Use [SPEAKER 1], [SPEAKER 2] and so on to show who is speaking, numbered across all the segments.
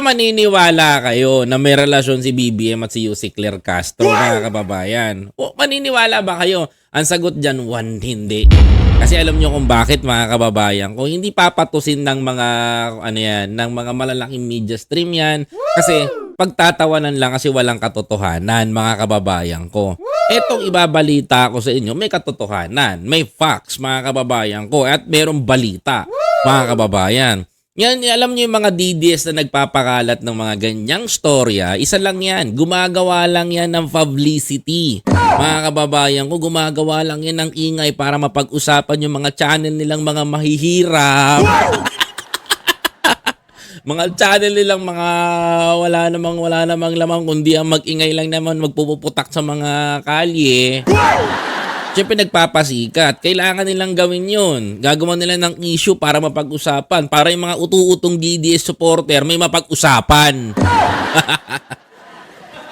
[SPEAKER 1] maniniwala kayo na may relasyon si BBM at si Yusik Claire Castro, mga kababayan? O maniniwala ba kayo? Ang sagot dyan, one, hindi. Kasi alam nyo kung bakit mga kababayan, kung hindi papatusin ng mga ano yan, ng mga malalaking media stream yan, kasi pagtatawanan lang kasi walang katotohanan mga kababayan ko. Etong ibabalita ko sa inyo, may katotohanan, may facts mga kababayan ko at merong balita mga kababayan. Yan, alam niyo yung mga DDS na nagpapakalat ng mga ganyang storya, isa lang yan. Gumagawa lang yan ng publicity. Mga kababayan ko, gumagawa lang yan ng ingay para mapag-usapan yung mga channel nilang mga mahihirap. mga channel nilang mga wala namang wala namang lamang kundi ang mag-ingay lang naman magpupuputak sa mga kalye. Siyempre nagpapasikat. Kailangan nilang gawin yun. Gagawa nila ng issue para mapag-usapan. Para yung mga utu-utong DDS supporter may mapag-usapan.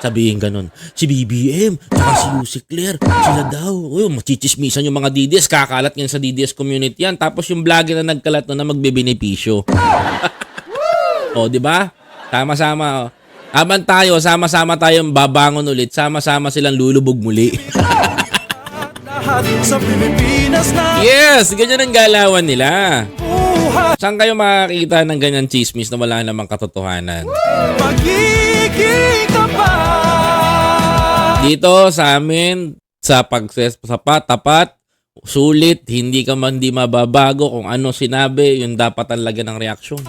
[SPEAKER 1] Sabihin ganun, si BBM, tsaka si Lucy Claire, sila daw. Uy, machichismisan yung mga DDS, kakalat yan sa DDS community yan. Tapos yung vlogger na nagkalat na, na magbebenepisyo. o, di ba? Sama-sama. oh. Habang tayo, sama-sama tayong babangon ulit, sama-sama silang lulubog muli.
[SPEAKER 2] Lahat sa Pilipinas na
[SPEAKER 1] yes, ganyan ang galawan nila.
[SPEAKER 2] buhay
[SPEAKER 1] Saan kayo makakita ng ganyan chismis na wala namang katotohanan?
[SPEAKER 2] Magiging tapat
[SPEAKER 1] Dito sa amin, sa pagses sa pat, tapat, sulit, hindi ka man di mababago kung ano sinabi, yun dapat talaga ng reaksyon.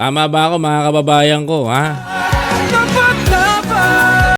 [SPEAKER 1] Tama ba ako mga kababayan ko, ha?
[SPEAKER 2] Tapat